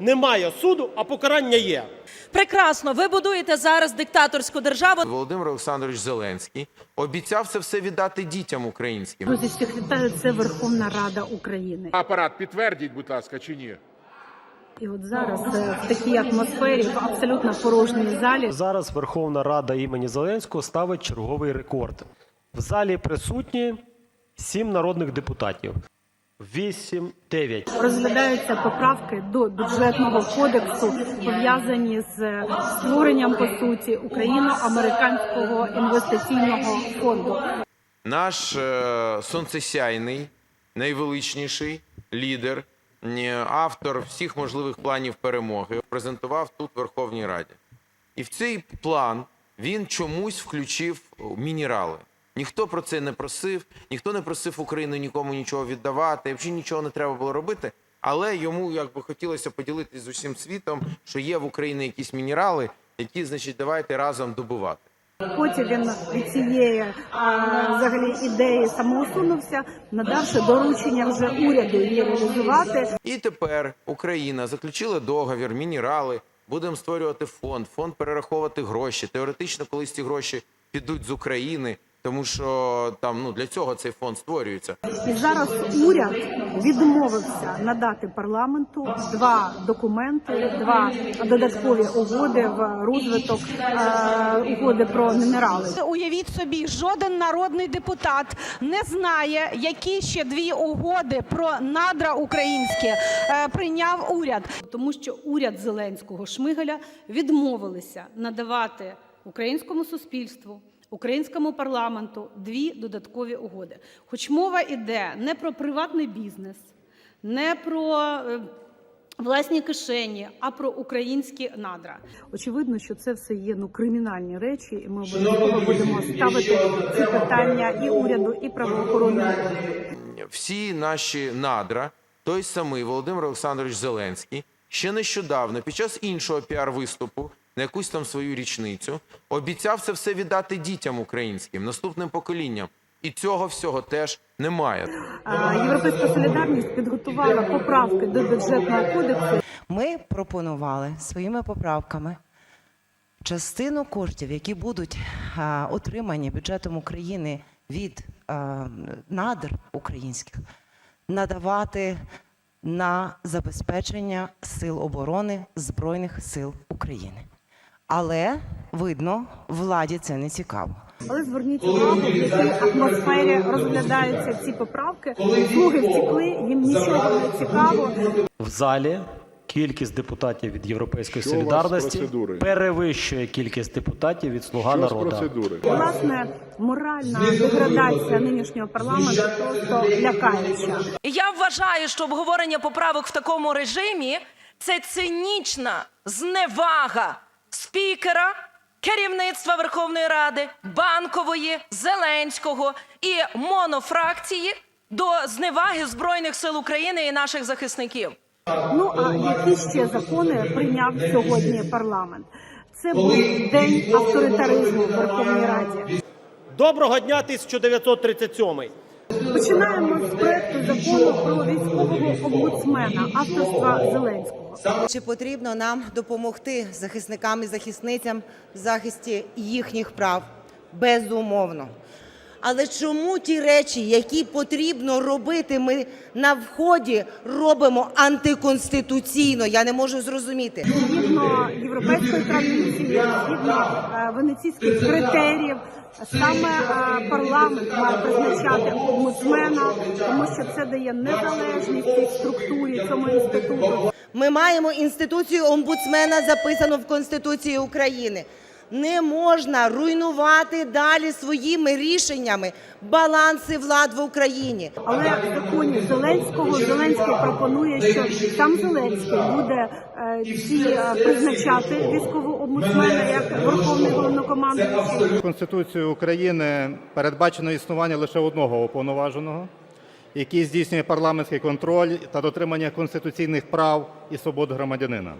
немає суду, а покарання є. Прекрасно, ви будуєте зараз диктаторську державу. Володимир Олександрович Зеленський обіцяв це все віддати дітям українським. Друзі, всіх вітаю. Це Верховна Рада України. Апарат підтвердіть, будь ласка, чи ні? І от зараз е, в такій атмосфері, в абсолютно порожній залі, Зараз Верховна Рада імені Зеленського ставить черговий рекорд. В залі присутні сім народних депутатів. Вісім, дев'ять. розглядаються поправки до бюджетного кодексу, пов'язані з е, створенням по суті україно-американського інвестиційного фонду. Наш е, сонцесяйний, найвеличніший лідер, автор всіх можливих планів перемоги презентував тут в Верховній Раді. І в цей план він чомусь включив мінерали. Ніхто про це не просив, ніхто не просив Україну нікому нічого віддавати, взагалі нічого не треба було робити. Але йому якби хотілося поділитися з усім світом, що є в Україні якісь мінерали, які, значить, давайте разом добувати. Потім він від цієї а, взагалі ідеї самоусунувся, надавши доручення вже уряду її реалізувати. І тепер Україна заключила договір, мінерали. Будемо створювати фонд, фонд перераховувати гроші. Теоретично, колись ці гроші підуть з України, тому що там ну для цього цей фонд створюється. І зараз уряд відмовився надати парламенту два документи, два додаткові угоди в розвиток е, угоди про мінерали. Уявіть собі, жоден народний депутат не знає, які ще дві угоди про надра українські е, прийняв уряд. Тому що уряд Зеленського Шмигаля відмовилися надавати українському суспільству. Українському парламенту дві додаткові угоди. Хоч мова йде не про приватний бізнес, не про е, власні кишені, а про українські надра. Очевидно, що це все є ну кримінальні речі, і ми обов'язково будемо ставити ці питання і уряду, і правоохоронним. Всі наші надра, той самий Володимир Олександрович Зеленський, ще нещодавно, під час іншого піар-виступу, на якусь там свою річницю, обіцяв це все віддати дітям українським, наступним поколінням. І цього всього теж немає. Європейська солідарність підготувала поправки до бюджетного кодексу. Ми пропонували своїми поправками частину коштів, які будуть а, отримані бюджетом України від а, надр українських, надавати на забезпечення сил оборони Збройних сил України. Але видно, владі це не цікаво. Але зверніть увагу, в якій атмосфері розглядаються ці поправки. Слуги втекли, їм нічого не цікаво. В залі кількість депутатів від Європейської Що у вас з солідарності перевищує кількість депутатів від Слуга Що з народу. процедури? Власне, моральна деградація нинішнього парламенту просто лякаюча. І Я вважаю, що обговорення поправок в такому режимі це цинічна зневага спікера, керівництва Верховної Ради, банкової, Зеленського і монофракції до зневаги Збройних сил України і наших захисників. Ну а які ще закони прийняв сьогодні парламент? Це був день авторитаризму в Верховній Раді. Доброго дня, 1937. Починаємо з проекту закону про військового омбудсмена авторства Зеленського. Чи потрібно нам допомогти захисникам і захисницям в захисті їхніх прав? Безумовно. Але чому ті речі, які потрібно робити, ми на вході робимо антиконституційно? Я не можу зрозуміти. Згідно європейської традиції, згідно е, венеційських критеріїв, саме е, парламент має призначати омбудсмена, тому що це дає незалежність цій структурі цьому інституту. Ми маємо інституцію омбудсмена записану в Конституції України. Не можна руйнувати далі своїми рішеннями баланси влад в Україні. Але в законі Зеленського Зеленський пропонує, що сам Зеленський буде е, ці е, призначати військового омбудсмена як верховний головнокомандуючий. Конституцією України передбачено існування лише одного уповноваженого, який здійснює парламентський контроль та дотримання конституційних прав і свобод громадянина.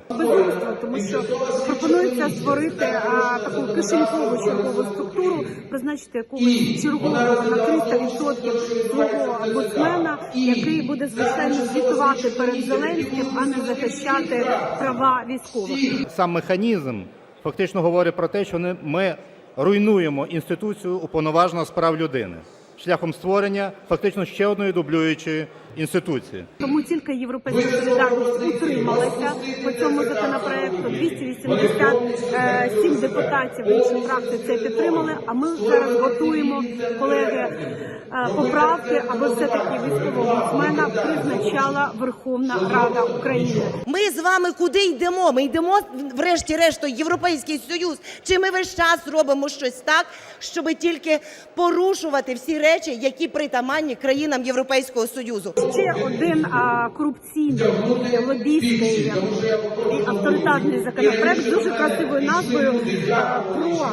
тому що пропонується створити а, таку кишенькову чергову структуру, призначити якогось чергового на 300% свого омбудсмена, який буде звичайно звітувати перед Зеленським, а не захищати права військових. Сам механізм фактично говорить про те, що не- ми руйнуємо інституцію уповноваженого з прав людини шляхом створення фактично ще одної дублюючої інституції. Тому тільки європейська солідарність утрималася по цьому законопроекту. 287 депутатів інших фракцій це підтримали. А ми зараз готуємо колеги е, поправки, аби все таки військового омбудсмена призначала Верховна Рада України. Ми з вами куди йдемо? Ми йдемо, врешті-решт, Європейський Союз. Чи ми весь час робимо щось так, щоб тільки порушувати всі речі, які притаманні країнам Європейського Союзу? Ще один а, корупційний лобійський і авторитарний законопроект дуже красивою назвою а, про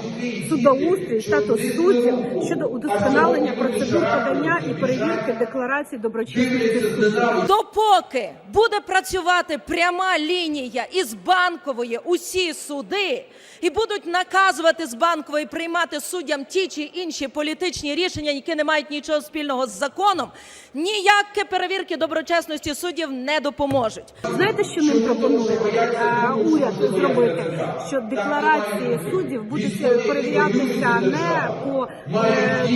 судоустрій, статус суддів щодо удосконалення процедур подання і перевірки декларацій доброчесності суддів. Допоки буде працювати пряма лінія із банкової усі суди і будуть наказувати з банкової приймати суддям ті чи інші політичні рішення, які не мають нічого спільного з законом, ніякі перевірки доброчесності суддів не допоможуть. Знаєте, що ним пропонує е, уряд зробити? Що декларації суддів будуть перевірятися не по е,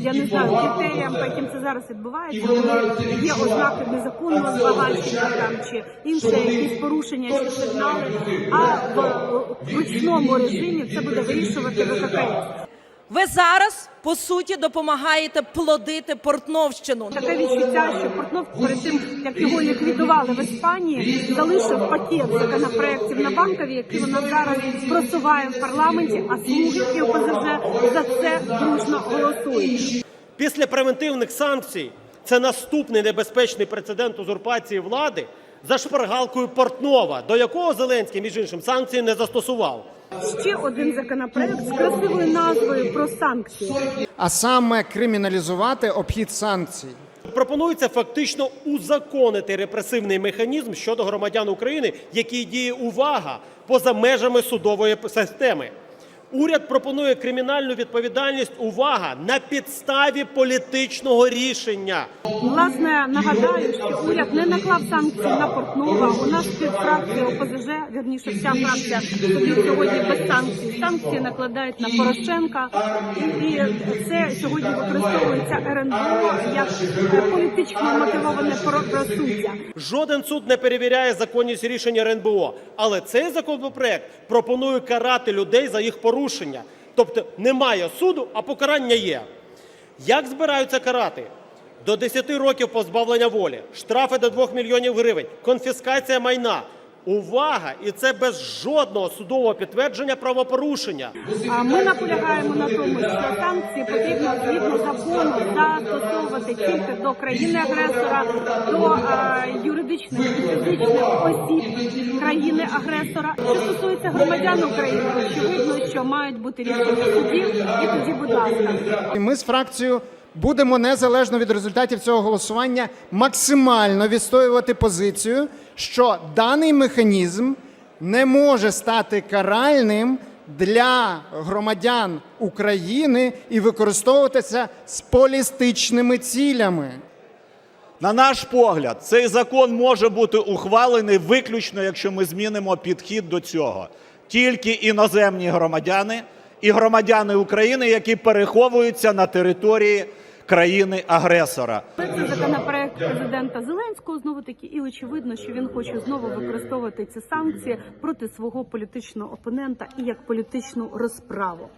я не знаю критеріям, по яким це зараз відбувається, є ознаки незаконного збагачення там чи інше якісь порушення чи сигнали, а в е, ручному режимі це буде вирішувати ВККС. Ви зараз по суті допомагаєте плодити Портновщину. Таке відчуття, що Портнов перед тим, як його ліквідували в Іспанії, залишив пакет законопроєктів на банкові, які вона зараз просуває в парламенті, а слуги і ОПЗЖ за це дружно голосують. Після превентивних санкцій це наступний небезпечний прецедент узурпації влади за шпаргалкою Портнова, до якого Зеленський, між іншим, санкції не застосував. Ще один законопроект з красивою назвою про санкції. а саме криміналізувати обхід санкцій. Пропонується фактично узаконити репресивний механізм щодо громадян України, який діє увага поза межами судової системи. Уряд пропонує кримінальну відповідальність увага на підставі політичного рішення. Власне, нагадаю, що уряд не наклав санкції на Портнова. У нас співфракція ОПЗЖ, вірніше, вся фракція сидить сьогодні без санкцій. Санкції накладають на Порошенка, і це сьогодні використовується РНБО як політично мотивоване правосуддя. Жоден суд не перевіряє законність рішення РНБО, але цей законопроект пропонує карати людей за їх порушення. Тобто немає суду, а покарання є. Як збираються карати? До 10 років позбавлення волі, штрафи до 2 мільйонів гривень, конфіскація майна. Увага! І це без жодного судового підтвердження правопорушення. А ми наполягаємо на тому, що санкції потрібно згідно закону застосовувати тільки до країни-агресора, до е, юридичних і фізичних осіб країни-агресора. Що стосується громадян України, очевидно, що мають бути рішення судів, і тоді, будь ласка. Ми з фракцією будемо незалежно від результатів цього голосування максимально відстоювати позицію, що даний механізм не може стати каральним для громадян України і використовуватися з політичними цілями. На наш погляд, цей закон може бути ухвалений виключно, якщо ми змінимо підхід до цього. Тільки іноземні громадяни і громадяни України, які переховуються на території країни-агресора. Це законопроект президента Зеленського знову таки, і очевидно, що він хоче знову використовувати ці санкції проти свого політичного опонента і як політичну розправу.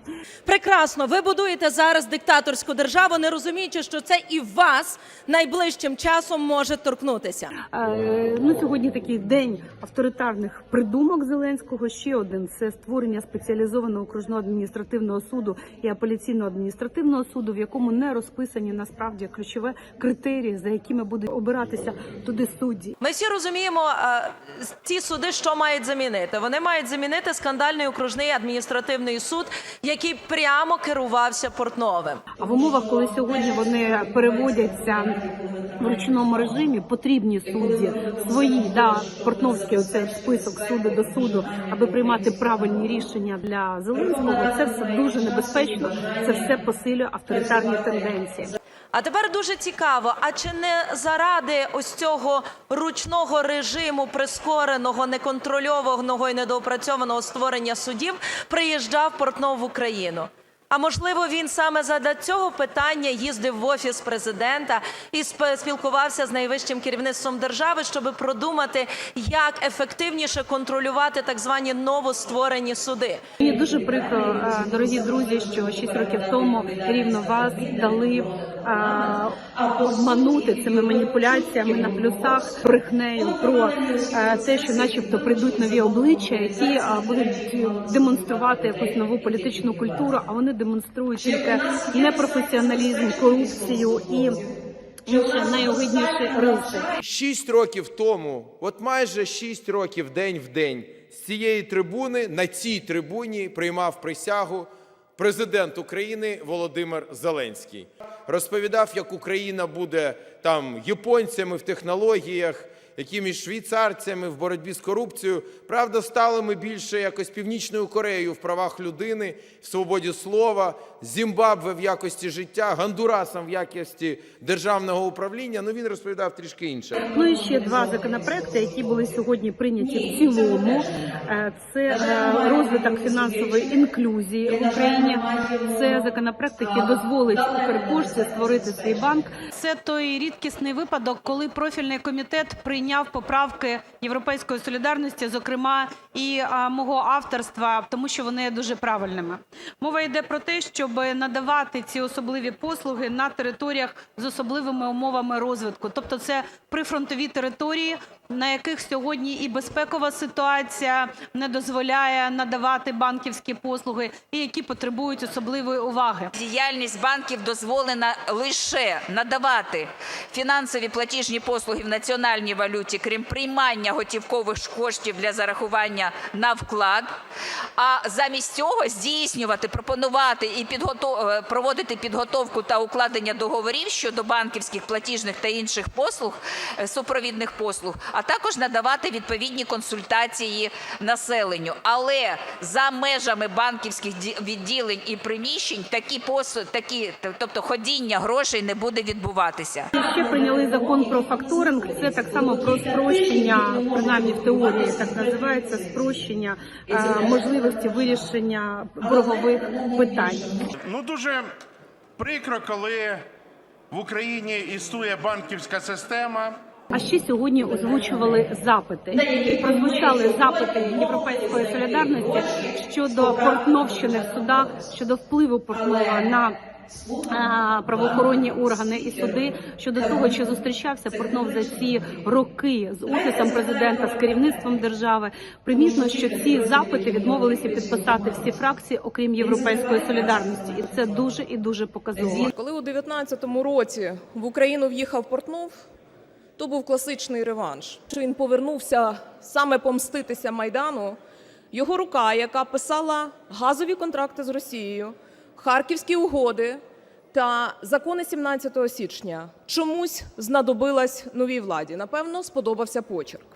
Прекрасно, ви будуєте зараз диктаторську державу, не розуміючи, що це і вас найближчим часом може торкнутися. Е, ну, сьогодні такий день авторитарних придумок Зеленського. Ще один це створення спеціалізованого окружного адміністративного суду і апеляційного адміністративного суду, в якому не розписані прописані насправді ключові критерії, за якими будуть обиратися туди судді. Ми всі розуміємо, е, ті суди, що мають замінити. Вони мають замінити скандальний окружний адміністративний суд, який прямо керувався Портновим. А в умовах, коли сьогодні вони переводяться в ручному режимі, потрібні судді свої, да, портновський оцей список суду до суду, аби приймати правильні рішення для Зеленського. Це все дуже небезпечно. Це все посилює авторитарні тенденції. А тепер дуже цікаво: а чи не заради ось цього ручного режиму прискореного, неконтрольованого і недоопрацьованого створення судів приїжджав Портнов в Україну? А можливо, він саме задля цього питання їздив в офіс президента і спілкувався з найвищим керівництвом держави, щоб продумати, як ефективніше контролювати так звані новостворені суди. Мені дуже прикро, е, дорогі друзі, що 6 років тому рівно вас дали обманути цими маніпуляціями на плюсах, брехнею про е, те, що, начебто, прийдуть нові обличчя, які е, будуть демонструвати якусь нову політичну культуру, а вони демонструють тільки непрофесіоналізм, корупцію і найогидніші риси. Шість років тому, от майже шість років день в день, з цієї трибуни, на цій трибуні приймав присягу президент України Володимир Зеленський. Розповідав, як Україна буде там японцями в технологіях, якимись швейцарцями в боротьбі з корупцією. Правда, стали ми більше якось північною Кореєю в правах людини, в свободі слова, Зімбабве в якості життя, Гондурасом в якості державного управління. Ну він розповідав трішки інше. Ну і ще два законопроекти, які були сьогодні прийняті в цілому. Е, Це е, розвиток фінансової інклюзії в Україні. Це законопроект, який дозволить Укрпошті створити свій банк. Це той рідкісний випадок, коли профільний комітет прийняв поправки Європейської солідарності, зокрема і мого авторства, тому що вони є дуже правильними. Мова йде про те, щоб надавати ці особливі послуги на територіях з особливими умовами розвитку, тобто це прифронтові території, на яких сьогодні і безпекова ситуація не дозволяє надавати банківські послуги, і які потребують особливої уваги. Діяльність банків дозволена лише надавати фінансові платіжні послуги в національній валюті, крім приймання готівкових коштів для зарахування на вклад. А замість цього здійснювати, пропонувати і підготов... е, проводити підготовку та укладення договорів щодо банківських платіжних та інших послуг, е, супровідних послуг, а також надавати відповідні консультації населенню. Але за межами банківських ді- відділень і приміщень такі посу... такі, тобто ходіння грошей не буде відбуватися. Ще прийняли закон про факторинг. Це так само про спрощення, принаймні в теорії так називається спрощення е, можливості вирішення боргових питань. Ну дуже прикро, коли в Україні існує банківська система. А ще сьогодні озвучували запити. Прозвучали запити Європейської солідарності щодо Портновщини в судах, щодо впливу Портнова на правоохоронні органи і суди щодо того, чи зустрічався Портнов за ці роки з офісом президента, з керівництвом держави. Примітно, що ці запити відмовилися підписати всі фракції, окрім європейської солідарності, і це дуже і дуже показово. Коли у 19-му році в Україну в'їхав Портнов, то був класичний реванш. Що Він повернувся саме помститися Майдану. Його рука, яка писала газові контракти з Росією, харківські угоди та закони 17 січня, чомусь знадобилась новій владі. Напевно, сподобався почерк.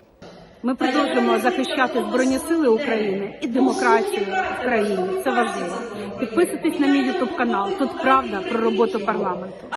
Ми продовжуємо захищати збройні сили України і демократію в. Це важливо. Підписуйтесь на мій ютуб канал. Тут правда про роботу парламенту.